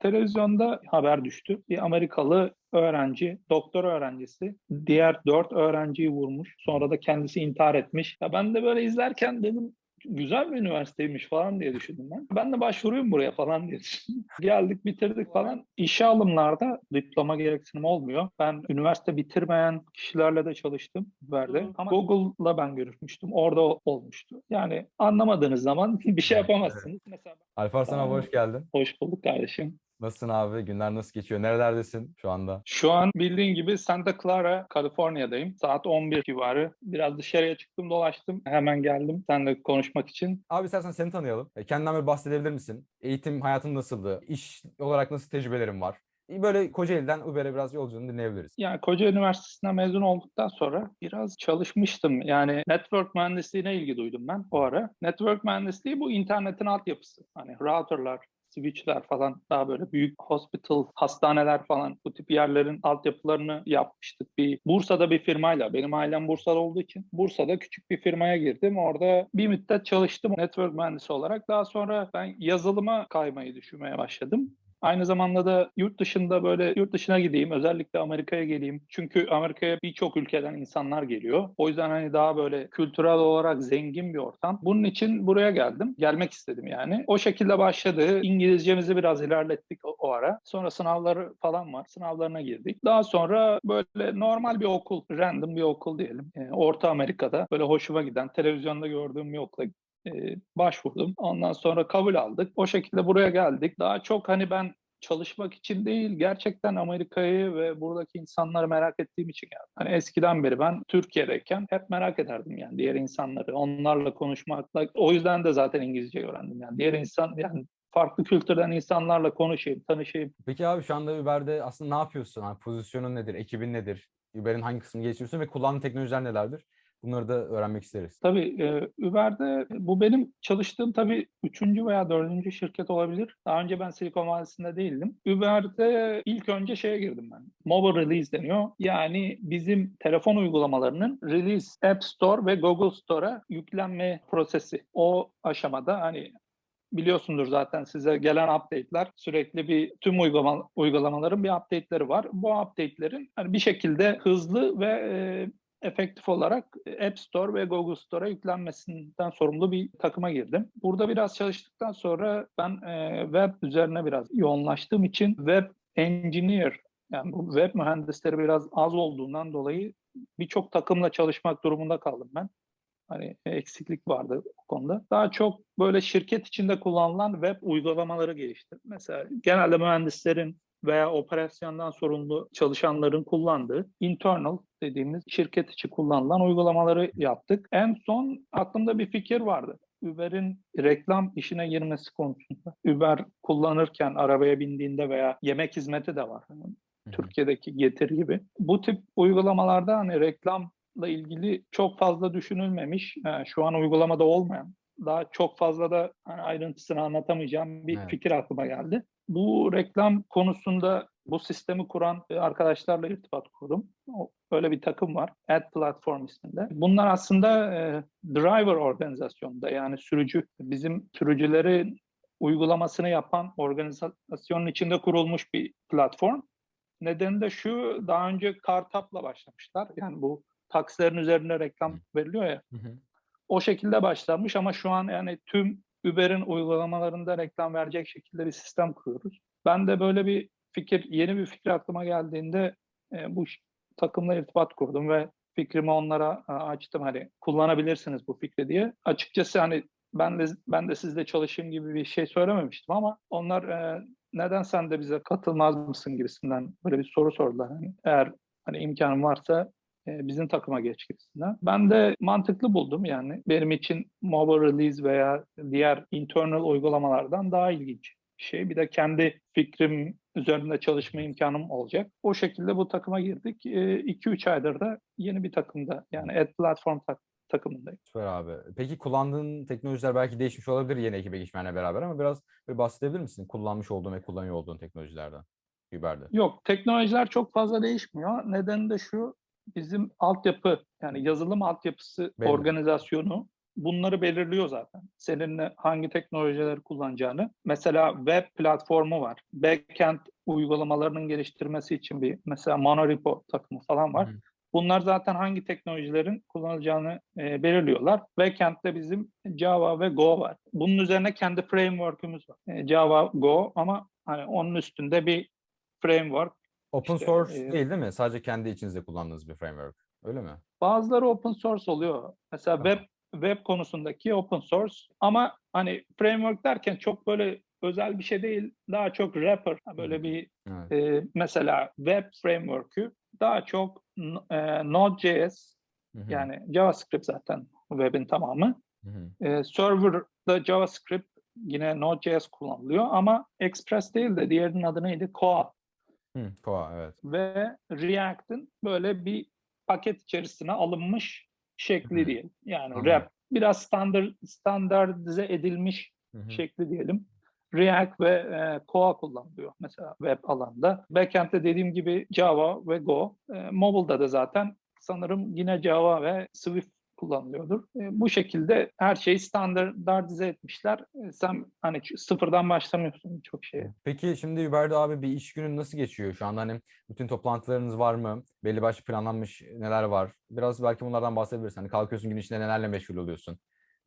televizyonda haber düştü. Bir Amerikalı öğrenci, doktor öğrencisi diğer dört öğrenciyi vurmuş. Sonra da kendisi intihar etmiş. Ya ben de böyle izlerken dedim güzel bir üniversiteymiş falan diye düşündüm ben. Ben de başvuruyum buraya falan diye düşündüm. Geldik bitirdik falan. İşe alımlarda diploma gereksinim olmuyor. Ben üniversite bitirmeyen kişilerle de çalıştım Uber'de. Ama Google'la ben görüşmüştüm. Orada olmuştu. Yani anlamadığınız zaman bir şey yapamazsınız. Mesela Alparslan abi hoş geldin. hoş bulduk kardeşim. Nasılsın abi? Günler nasıl geçiyor? Nerelerdesin şu anda? Şu an bildiğin gibi Santa Clara, Kaliforniya'dayım. Saat 11 civarı. Biraz dışarıya çıktım, dolaştım. Hemen geldim seninle konuşmak için. Abi istersen seni tanıyalım. E, Kendinden böyle bahsedebilir misin? Eğitim hayatın nasıldı? İş olarak nasıl tecrübelerin var? E, Böyle Kocaeli'den Uber'e biraz yolculuğunu dinleyebiliriz. Yani Koca Üniversitesi'nden mezun olduktan sonra biraz çalışmıştım. Yani network mühendisliğine ilgi duydum ben o ara. Network mühendisliği bu internetin altyapısı. Hani routerlar, switchler falan daha böyle büyük hospital, hastaneler falan bu tip yerlerin altyapılarını yapmıştık. Bir Bursa'da bir firmayla, benim ailem Bursa'da olduğu için Bursa'da küçük bir firmaya girdim. Orada bir müddet çalıştım network mühendisi olarak. Daha sonra ben yazılıma kaymayı düşünmeye başladım. Aynı zamanda da yurt dışında böyle yurt dışına gideyim, özellikle Amerika'ya geleyim. Çünkü Amerika'ya birçok ülkeden insanlar geliyor. O yüzden hani daha böyle kültürel olarak zengin bir ortam. Bunun için buraya geldim. Gelmek istedim yani. O şekilde başladı. İngilizcemizi biraz ilerlettik o, ara. Sonra sınavları falan var. Sınavlarına girdik. Daha sonra böyle normal bir okul, random bir okul diyelim. Ee, Orta Amerika'da böyle hoşuma giden, televizyonda gördüğüm bir okula e, başvurdum. Ondan sonra kabul aldık. O şekilde buraya geldik. Daha çok hani ben çalışmak için değil, gerçekten Amerika'yı ve buradaki insanları merak ettiğim için geldim. Hani eskiden beri ben Türkiye'deyken hep merak ederdim yani diğer insanları, onlarla konuşmakla. O yüzden de zaten İngilizce öğrendim yani. Diğer insan yani farklı kültürden insanlarla konuşayım, tanışayım. Peki abi şu anda Uber'de aslında ne yapıyorsun? Hani pozisyonun nedir? Ekibin nedir? Uber'in hangi kısmını geçiriyorsun ve kullandığın teknolojiler nelerdir? Bunları da öğrenmek isteriz. Tabii e, Uber'de bu benim çalıştığım tabii üçüncü veya dördüncü şirket olabilir. Daha önce ben Silikon Vadisi'nde değildim. Uber'de ilk önce şeye girdim ben. Mobile Release deniyor. Yani bizim telefon uygulamalarının Release App Store ve Google Store'a yüklenme prosesi. O aşamada hani biliyorsundur zaten size gelen update'ler sürekli bir tüm uygulama, uygulamaların bir update'leri var. Bu update'lerin hani bir şekilde hızlı ve e, efektif olarak App Store ve Google Store'a yüklenmesinden sorumlu bir takıma girdim. Burada biraz çalıştıktan sonra ben e, web üzerine biraz yoğunlaştığım için web engineer yani bu web mühendisleri biraz az olduğundan dolayı birçok takımla çalışmak durumunda kaldım ben. Hani eksiklik vardı bu konuda. Daha çok böyle şirket içinde kullanılan web uygulamaları geliştirdim. Mesela genelde mühendislerin veya operasyondan sorumlu çalışanların kullandığı internal dediğimiz şirket içi kullanılan uygulamaları yaptık. En son aklımda bir fikir vardı. Uber'in reklam işine girmesi konusunda. Uber kullanırken arabaya bindiğinde veya yemek hizmeti de var. Türkiye'deki Getir gibi. Bu tip uygulamalarda hani reklamla ilgili çok fazla düşünülmemiş, yani şu an uygulamada olmayan, daha çok fazla da hani ayrıntısını anlatamayacağım bir Evet. fikir aklıma geldi. Bu reklam konusunda bu sistemi kuran arkadaşlarla irtibat kurdum. Öyle bir takım var. Ad Platform isminde. Bunlar aslında e, driver organizasyonda yani sürücü. Bizim sürücülerin uygulamasını yapan organizasyonun içinde kurulmuş bir platform. Nedeni de şu, daha önce Kartap'la başlamışlar. Yani bu taksilerin üzerinde reklam veriliyor ya. Hı hı. O şekilde başlanmış ama şu an yani tüm Uber'in uygulamalarında reklam verecek şekilde bir sistem kuruyoruz. Ben de böyle bir fikir, yeni bir fikir aklıma geldiğinde e, bu takımla irtibat kurdum ve fikrimi onlara e, açtım hani kullanabilirsiniz bu fikri diye. Açıkçası hani ben de ben de sizle çalışayım gibi bir şey söylememiştim ama onlar e, neden sen de bize katılmaz mısın gibisinden böyle bir soru sordular. Hani eğer hani imkanın varsa bizim takıma geç gibisinden. Ben de mantıklı buldum yani. Benim için mobile release veya diğer internal uygulamalardan daha ilginç bir şey. Bir de kendi fikrim üzerinde çalışma imkanım olacak. O şekilde bu takıma girdik. 2-3 aydır da yeni bir takımda yani Ad Platform tak- takımındayım. Süper abi. Peki kullandığın teknolojiler belki değişmiş olabilir yeni ekibe geçmenle beraber ama biraz bir bahsedebilir misin? Kullanmış olduğun ve kullanıyor olduğun teknolojilerden Uber'de. Yok, teknolojiler çok fazla değişmiyor. Nedeni de şu, bizim altyapı yani yazılım altyapısı Belli. organizasyonu bunları belirliyor zaten. Seninle hangi teknolojileri kullanacağını. Mesela web platformu var. Backend uygulamalarının geliştirmesi için bir mesela monorepo takımı falan var. Hı. Bunlar zaten hangi teknolojilerin kullanılacağını e, belirliyorlar. Backend'de bizim Java ve Go var. Bunun üzerine kendi framework'ümüz var. E, Java, Go ama hani onun üstünde bir framework. Open İşte, source e, değil değil mi? Sadece kendi içinizde kullandığınız bir framework. Öyle mi? Bazıları open source oluyor. Mesela Tamam. web web konusundaki open source ama hani framework derken çok böyle özel bir şey değil. Daha çok wrapper. Böyle Hı. bir Evet. e, mesela web framework'ü daha çok e, Node.js yani JavaScript zaten web'in tamamı. Hı hı. E, server'da JavaScript yine Node.js kullanılıyor ama Express değil de diğerinin adı neydi? Koa Hı, Koa evet. ve React'ın böyle bir paket içerisine alınmış şekli diyelim. Yani Anladım. Rap biraz standart standartize edilmiş Hı hı. şekli diyelim. React ve e, Koa kullanılıyor mesela web alanda. Backend'de dediğim gibi Java ve Go. E, mobile'da da zaten sanırım yine Java ve Swift kullanılıyordur. E, bu şekilde her şeyi standartize etmişler. E, sen hani sıfırdan başlamıyorsun çok şeye. Peki şimdi Uber'de abi bir iş günü nasıl geçiyor? Şu anda hani bütün toplantılarınız var mı? Belli başlı planlanmış neler var? Biraz belki bunlardan bahsedebilirsin. Hani kalkıyorsun gün içinde nelerle meşgul oluyorsun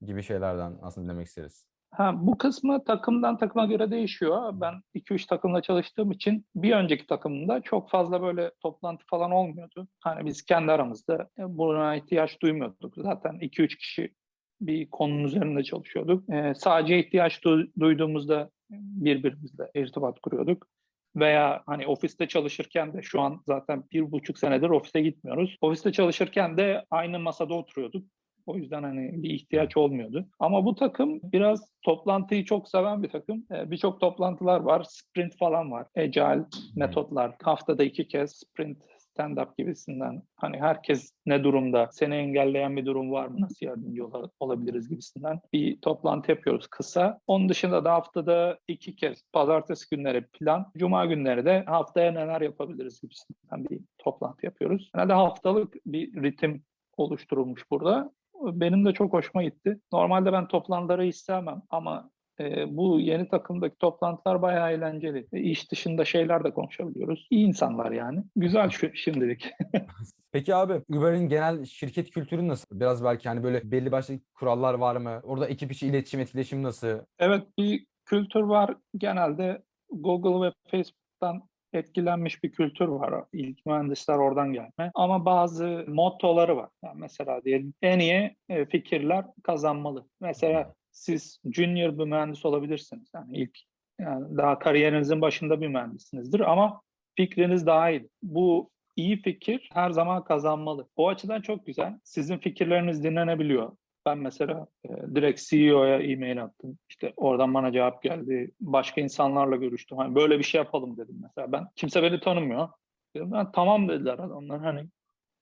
gibi şeylerden aslında dinlemek isteriz. Ha, bu kısmı takımdan takıma göre değişiyor. Ben 2-3 takımla çalıştığım için bir önceki takımda çok fazla böyle toplantı falan olmuyordu. Hani biz kendi aramızda e, buna ihtiyaç duymuyorduk. Zaten 2-3 kişi bir konunun üzerinde çalışıyorduk. Ee, sadece ihtiyaç du- duyduğumuzda birbirimizle irtibat kuruyorduk. Veya hani ofiste çalışırken de şu an zaten bir buçuk senedir ofise gitmiyoruz. Ofiste çalışırken de aynı masada oturuyorduk. O yüzden hani bir ihtiyaç olmuyordu. Ama bu takım biraz toplantıyı çok seven bir takım. Ee, Birçok toplantılar var. Sprint falan var. Agile metotlar. Haftada iki kez sprint stand-up gibisinden. Hani herkes ne durumda? Seni engelleyen bir durum var mı? Nasıl yardımcı ola- olabiliriz gibisinden bir toplantı yapıyoruz kısa. Onun dışında da haftada iki kez pazartesi günleri plan. Cuma günleri de haftaya neler yapabiliriz gibisinden bir toplantı yapıyoruz. Genelde haftalık bir ritim oluşturulmuş burada. Benim de çok hoşuma gitti. Normalde ben toplantıları istemem ama e, bu yeni takımdaki toplantılar bayağı eğlenceli. E, iş dışında şeyler de konuşabiliyoruz. İyi insanlar yani. Güzel şu, şimdilik. Peki abi Uber'in genel şirket kültürü nasıl? Biraz belki hani böyle belli başlı kurallar var mı? Orada ekip içi iletişim, etkileşim nasıl? Evet bir kültür var. Genelde Google ve Facebook'tan etkilenmiş bir kültür var. İlk mühendisler oradan gelme. Ama bazı mottoları var. Yani mesela diyelim en iyi e, fikirler kazanmalı. Mesela siz junior bir mühendis olabilirsiniz. Yani ilk yani daha kariyerinizin başında bir mühendisinizdir ama fikriniz daha iyi. Bu iyi fikir her zaman kazanmalı. O açıdan çok güzel. Sizin fikirleriniz dinlenebiliyor. Ben mesela e, direkt CEO'ya e-mail attım. İşte oradan bana cevap geldi. Başka insanlarla görüştüm. Hani böyle bir şey yapalım dedim mesela. Ben kimse beni tanımıyor. Dedim, "Ha, tamam dediler adamlar. Hani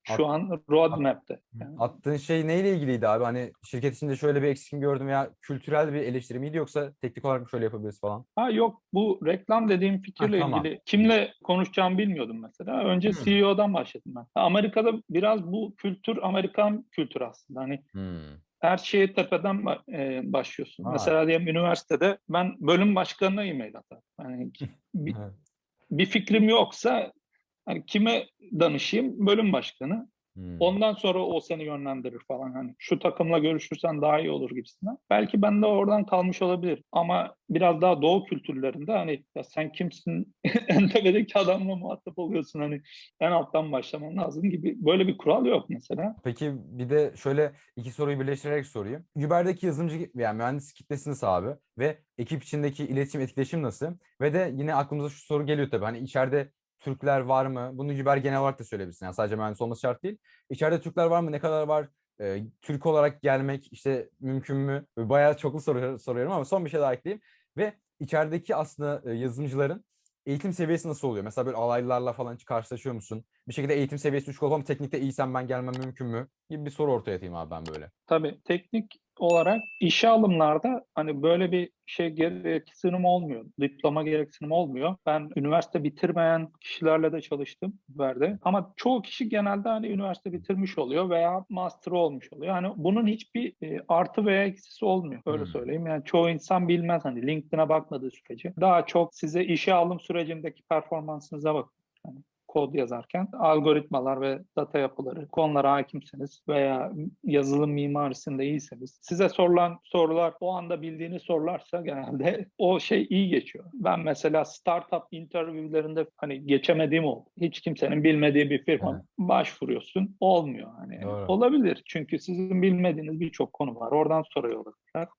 şu an roadmap'te. Yani. Attığın şey neyle ilgiliydi abi? Hani şirket içinde şöyle bir eksikimi gördüm ya kültürel bir eleştiri miydi yoksa teknik olarak mı şöyle yapabiliriz falan? Ha yok bu reklam dediğim fikirle Ha, tamam. ilgili kimle konuşacağımı bilmiyordum mesela. Önce Hı. CEO'dan başladım ben. Amerika'da biraz bu kültür Amerikan kültürü aslında. Hani Hmm. Her şeye tepeden e, başlıyorsun. Ha. Mesela diyelim üniversitede ben bölüm başkanına e-mail atarım. Yani bir, bir fikrim yoksa hani kime danışayım? Bölüm başkanı. Hmm. Ondan sonra o seni yönlendirir falan hani şu takımla görüşürsen daha iyi olur gibisinden. Belki ben de oradan kalmış olabilir ama biraz daha doğu kültürlerinde hani ya sen kimsin en tepedeki adamla muhatap oluyorsun hani en alttan başlaman lazım gibi böyle bir kural yok mesela. Peki bir de şöyle iki soruyu birleştirerek sorayım. Uber'deki yazılımcı yani mühendis kitlesi nasıl abi? Ve ekip içindeki iletişim, etkileşim nasıl? Ve de yine aklımıza şu soru geliyor tabii. Hani içeride Türkler var mı? Bunu Uber genel olarak da söyleyebilirsin. Yani sadece mühendis olması şart değil. İçeride Türkler var mı? Ne kadar var? Ee, Türk olarak gelmek işte mümkün mü? Bayağı çoklu soru soruyorum ama son bir şey daha ekleyeyim. Ve içerideki aslında e, yazılımcıların eğitim seviyesi nasıl oluyor? Mesela böyle alaylılarla falan karşılaşıyor musun? Bir şekilde eğitim seviyesi düşük olup ama teknikte iyiysem ben gelmem mümkün mü? Gibi bir soru ortaya atayım abi ben böyle. Tabii teknik olarak işe alımlarda hani böyle bir şey gereksinim olmuyor. Diploma gereksinim olmuyor. Ben üniversite bitirmeyen kişilerle de çalıştım Uber'de. Ama çoğu kişi genelde hani üniversite bitirmiş oluyor veya master olmuş oluyor. Hani bunun hiçbir e, artı veya eksisi olmuyor. Öyle Hmm. söyleyeyim. Yani çoğu insan bilmez hani LinkedIn'e bakmadığı sürece. Daha çok size işe alım sürecindeki performansınıza bak. Yani kod yazarken algoritmalar ve data yapıları konulara hakimseniz veya yazılım mimarisinde iyiyseniz size sorulan sorular o anda bildiğiniz sorularsa genelde o şey iyi geçiyor. Ben mesela startup interviewlerinde hani geçemediğim oldu. Hiç kimsenin bilmediği bir firma Evet. başvuruyorsun olmuyor hani. Doğru. Olabilir çünkü sizin bilmediğiniz birçok konu var. Oradan soruyorlar.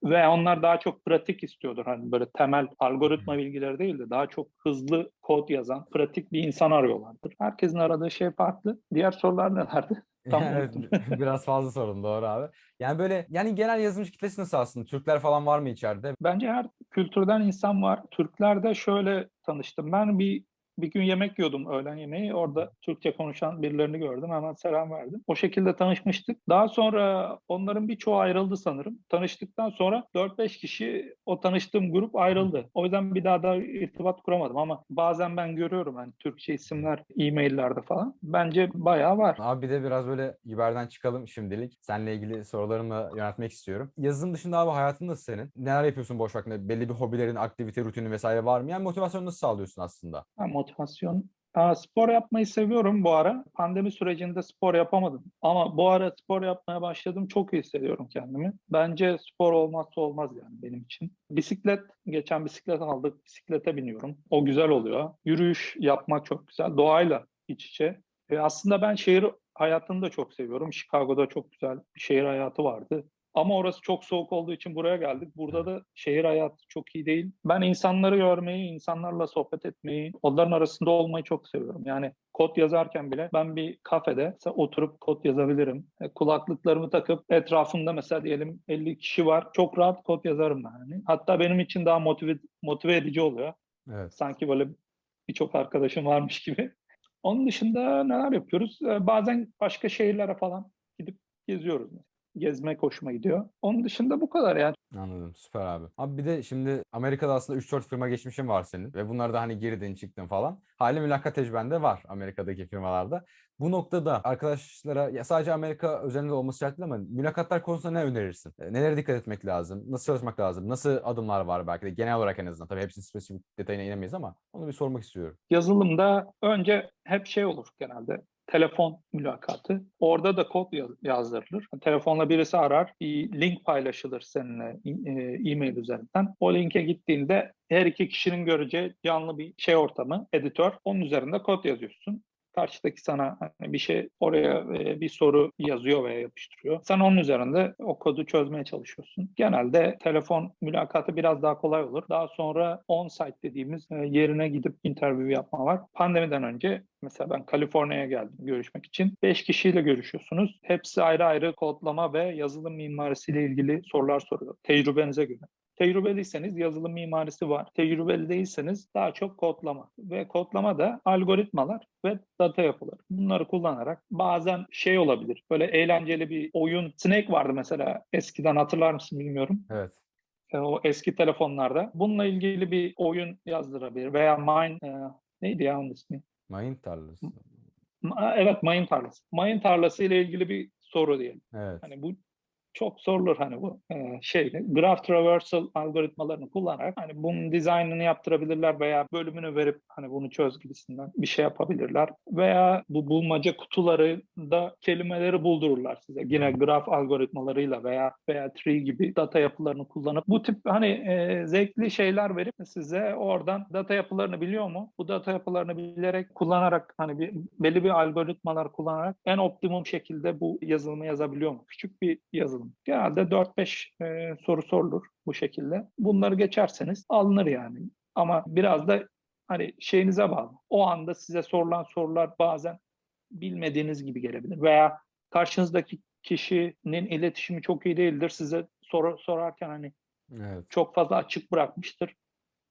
Ve onlar daha çok pratik istiyordur. Hani böyle temel algoritma bilgileri değil de daha çok hızlı kod yazan, pratik bir insan arıyorlardır. Herkesin aradığı şey farklı. Diğer sorular nelerdi? Tam Evet, biraz fazla sorun doğru abi. Yani böyle yani genel yazılımcı kitlesi nasıl aslında? Türkler falan var mı içeride? Bence her kültürden insan var. Türklerde şöyle tanıştım. Ben bir bir gün yemek yiyordum öğlen yemeği. Orada Türkçe konuşan birilerini gördüm. Hemen selam verdim. O şekilde tanışmıştık. Daha sonra onların birçoğu ayrıldı sanırım. Tanıştıktan sonra 4-5 kişi o tanıştığım grup ayrıldı. O yüzden bir daha da irtibat kuramadım ama bazen ben görüyorum hani Türkçe isimler e-maillerde falan. Bence bayağı var. Abi bir de biraz böyle Uber'den çıkalım şimdilik. Seninle ilgili sorularımla yöneltmek istiyorum. Yazılım dışında abi hayatın nasıl senin? Neler yapıyorsun boş vaktinde? Belli bir hobilerin, aktivite rutini vesaire var mı? Yani motivasyonu nasıl sağlıyorsun aslında? Ha, motivasyon. Aa, spor yapmayı seviyorum bu ara. Pandemi sürecinde spor yapamadım. Ama bu ara spor yapmaya başladım. Çok iyi hissediyorum kendimi. Bence spor olmazsa olmaz yani benim için. Bisiklet, geçen bisiklet aldık. Bisiklete biniyorum. O güzel oluyor. Yürüyüş yapmak çok güzel. Doğayla iç içe. E, aslında ben şehir hayatını da çok seviyorum. Chicago'da çok güzel bir şehir hayatı vardı. Ama orası çok soğuk olduğu için buraya geldik. Burada da şehir hayatı çok iyi değil. Ben insanları görmeyi, insanlarla sohbet etmeyi, onların arasında olmayı çok seviyorum. Yani kod yazarken bile ben bir kafede oturup kod yazabilirim. E, kulaklıklarımı takıp etrafımda mesela diyelim 50 kişi var. Çok rahat kod yazarım. Yani. Hatta benim için daha motive, motive edici oluyor. Evet. Sanki böyle birçok arkadaşım varmış gibi. Onun dışında neler yapıyoruz? Ee, Bazen başka şehirlere falan gidip geziyoruz. Gezmek hoşuma gidiyor. Onun dışında bu kadar yani. Anladım. Süper abi. Abi bir de şimdi Amerika'da aslında 3-4 firma geçmişin var senin ve bunlarda hani girdin çıktın falan. Hali mülakat tecrüben de var Amerika'daki firmalarda. Bu noktada arkadaşlara ya sadece Amerika özelinde olması şart değil ama mülakatlar konusunda ne önerirsin? E, Nelere dikkat etmek lazım? Nasıl çalışmak lazım? Nasıl adımlar var belki de genel olarak en azından. Tabii hepsinin spesifik detayına inemeyiz ama onu bir sormak istiyorum. Yazılımda önce hep şey olur genelde. Telefon mülakatı. Orada da kod yaz- yazdırılır. Telefonla birisi arar, bir link paylaşılır seninle e, e-mail üzerinden. O linke gittiğinde her iki kişinin göreceği canlı bir şey ortamı, editör. Onun üzerinde kod yazıyorsun. Karşıdaki sana hani bir şey oraya e, bir soru yazıyor veya yapıştırıyor. Sen onun üzerinde o kodu çözmeye çalışıyorsun. Genelde telefon mülakatı biraz daha kolay olur. Daha sonra on-site dediğimiz e, yerine gidip interview yapma var. Pandemiden önce mesela ben Kaliforniya'ya geldim görüşmek için. 5 kişiyle görüşüyorsunuz. Hepsi ayrı ayrı kodlama ve yazılım mimarisiyle ilgili sorular soruyor. Tecrübenize göre. Tecrübeliyseniz yazılım mimarisi var. Tecrübeli değilseniz daha çok kodlama. Ve kodlama da algoritmalar ve data yapıları. Bunları kullanarak bazen şey olabilir. Böyle eğlenceli bir oyun. Snake vardı mesela eskiden hatırlar mısın bilmiyorum. Evet. E, o eski telefonlarda. Bununla ilgili bir oyun yazdırabilir. Veya Mine e, neydi ya onun ismi? Mayın tarlası. Evet mayın tarlası. Mayın tarlası ile ilgili bir soru diyelim. Evet. Hani bu çok sorulur hani bu e, şeyle graph traversal algoritmalarını kullanarak hani bunun dizaynını yaptırabilirler veya bölümünü verip hani bunu çöz gibisinden bir şey yapabilirler veya bu bulmaca kutularında kelimeleri buldururlar size yine graph algoritmalarıyla veya veya tree gibi data yapılarını kullanıp bu tip hani e, zevkli şeyler verip size oradan data yapılarını biliyor mu? Bu data yapılarını bilerek kullanarak hani bir, belli bir algoritmalar kullanarak en optimum şekilde bu yazılımı yazabiliyor mu? Küçük bir yazılım. Genelde 4-5 e, soru sorulur bu şekilde. Bunları geçerseniz alınır yani. Ama biraz da hani şeyinize bağlı. O anda size sorulan sorular bazen bilmediğiniz gibi gelebilir veya karşınızdaki kişinin iletişimi çok iyi değildir. Size soru sorarken hani Evet. çok fazla açık bırakmıştır.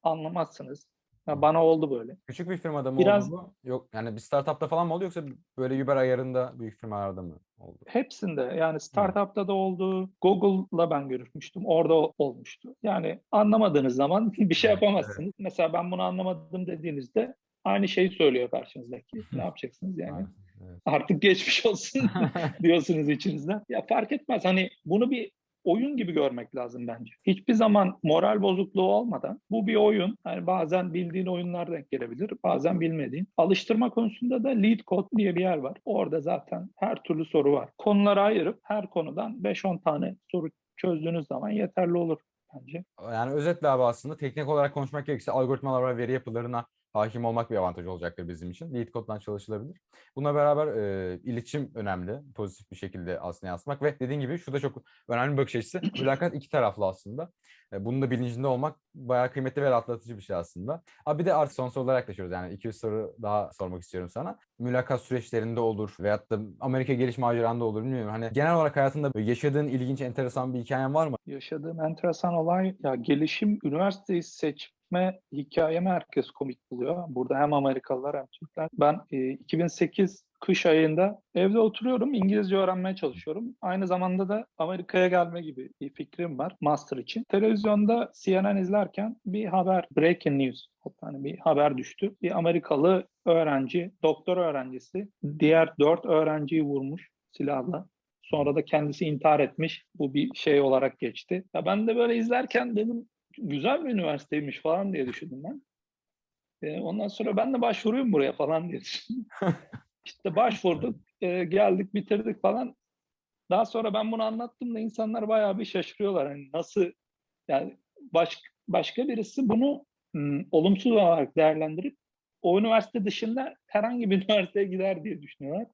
Anlamazsınız. Ya bana oldu böyle. Küçük bir firmada mı Biraz- oldu bu? Yok yani bir startupta falan mı oldu yoksa böyle Uber ayarında büyük firmalarda mı oldu? Hepsinde yani startupta da oldu. Google'la ben görüşmüştüm. Orada olmuştu. Yani anlamadığınız zaman bir şey Evet, yapamazsınız. Mesela ben bunu anlamadım dediğinizde aynı şeyi söylüyor karşınızdaki. Ne yapacaksınız yani? Evet. Artık geçmiş olsun diyorsunuz içinizden. Ya fark etmez. Hani bunu bir oyun gibi görmek lazım bence. Hiçbir zaman moral bozukluğu olmadan bu bir oyun. Yani bazen bildiğin oyunlar denk gelebilir, bazen bilmediğin. Alıştırma konusunda da Lead Code diye bir yer var. Orada zaten her türlü soru var. Konuları ayırıp her konudan 5-10 tane soru çözdüğünüz zaman yeterli olur bence. Yani özetle abi aslında teknik olarak konuşmak gerekirse algoritmalar ve veri yapılarına hakim olmak bir avantaj olacaktır bizim için. Lead code'dan çalışılabilir. Buna beraber e, iletişim önemli. Pozitif bir şekilde aslında yansıtmak ve dediğin gibi şu da çok önemli bir bakış açısı. Mülakat iki taraflı aslında. E, bunun da bilincinde olmak bayağı kıymetli ve rahatlatıcı bir şey aslında. Abi bir de artık son sorulara yaklaşıyoruz. Yani 200 soru daha sormak istiyorum sana. Mülakat süreçlerinde olur veyahut da Amerika geliş maceranda olur bilmiyorum. Hani genel olarak hayatında yaşadığın ilginç, enteresan bir hikayen var mı? Yaşadığım enteresan olay ya gelişim üniversiteyi seçme hikayemi herkes komik buluyor. Burada hem Amerikalılar hem Türkler. Ben e, 2008 kış ayında evde oturuyorum, İngilizce öğrenmeye çalışıyorum. Aynı zamanda da Amerika'ya gelme gibi bir fikrim var master için. Televizyonda CNN izlerken bir haber, breaking news, hani bir haber düştü. Bir Amerikalı öğrenci, doktor öğrencisi diğer dört öğrenciyi vurmuş silahla. Sonra da kendisi intihar etmiş. Bu bir şey olarak geçti. Ya ben de böyle izlerken dedim güzel bir üniversiteymiş falan diye düşündüm ben. E, ondan sonra ben de başvurayım buraya falan diye düşündüm. işte başvurduk, e, geldik, bitirdik falan. Daha sonra ben bunu anlattığımda insanlar bayağı bir şaşırıyorlar. Hani nasıl yani baş, başka birisi bunu hmm, olumsuz olarak değerlendirip o üniversite dışında herhangi bir üniversiteye gider diye düşünüyorlar.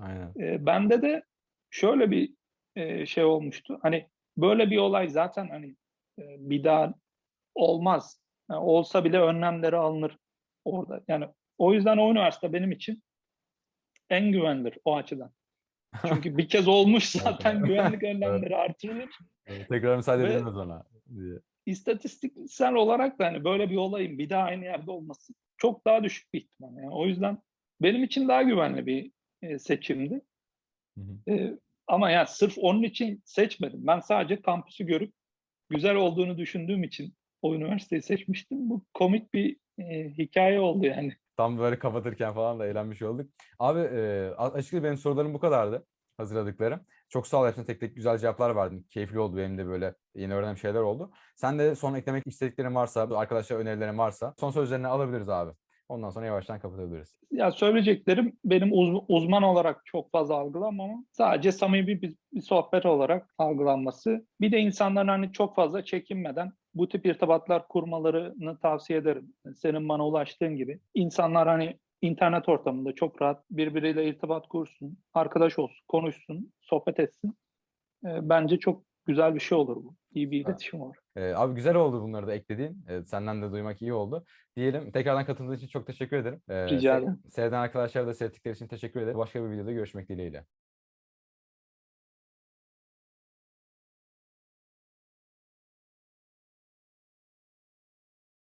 Aynen. E, bende de şöyle bir e, şey olmuştu. Hani böyle bir olay zaten hani bir daha olmaz. Yani olsa bile önlemleri alınır orada. Yani o yüzden o üniversite benim için en güvenilir o açıdan. Çünkü bir kez olmuş zaten güvenlik önlemleri artırılır. Tekrar müsaade edilmez ona. diye. İstatistiksel olarak da hani böyle bir olayın bir daha aynı yerde olması çok daha düşük bir ihtimal. Yani o yüzden benim için daha güvenli bir e, seçimdi. Hı hı. Ee, ama yani sırf onun için seçmedim. Ben sadece kampüsü görüp güzel olduğunu düşündüğüm için o üniversiteyi seçmiştim. Bu komik bir e, hikaye oldu yani. Tam böyle kapatırken falan da eğlenmiş olduk. Abi e, açıkçası benim sorularım bu kadardı. Hazırladıklarım. Çok sağ ol tek tek güzel cevaplar verdin. Keyifli oldu benim de böyle yeni öğrendiğim şeyler oldu. Sen de son eklemek istediklerin varsa, arkadaşlar önerilerin varsa son sözlerini alabiliriz abi. Ondan sonra yavaştan kapatabiliriz. Ya söyleyeceklerim benim uz- uzman olarak çok fazla algılanmama. Sadece samimi bir, bir sohbet olarak algılanması. Bir de insanların hani çok fazla çekinmeden bu tip irtibatlar kurmalarını tavsiye ederim. Senin bana ulaştığın gibi. İnsanlar hani internet ortamında çok rahat birbiriyle irtibat kursun, arkadaş olsun, konuşsun, sohbet etsin. Ee, bence çok güzel bir şey olur bu. İyi bir iletişim olur. E, abi güzel oldu bunları da eklediğin. E, senden de duymak iyi oldu. Diyelim tekrardan katıldığın için çok teşekkür ederim. E, Rica ederim. Seyreden arkadaşlara da seyrettikleri için teşekkür ederim. Başka bir videoda görüşmek dileğiyle.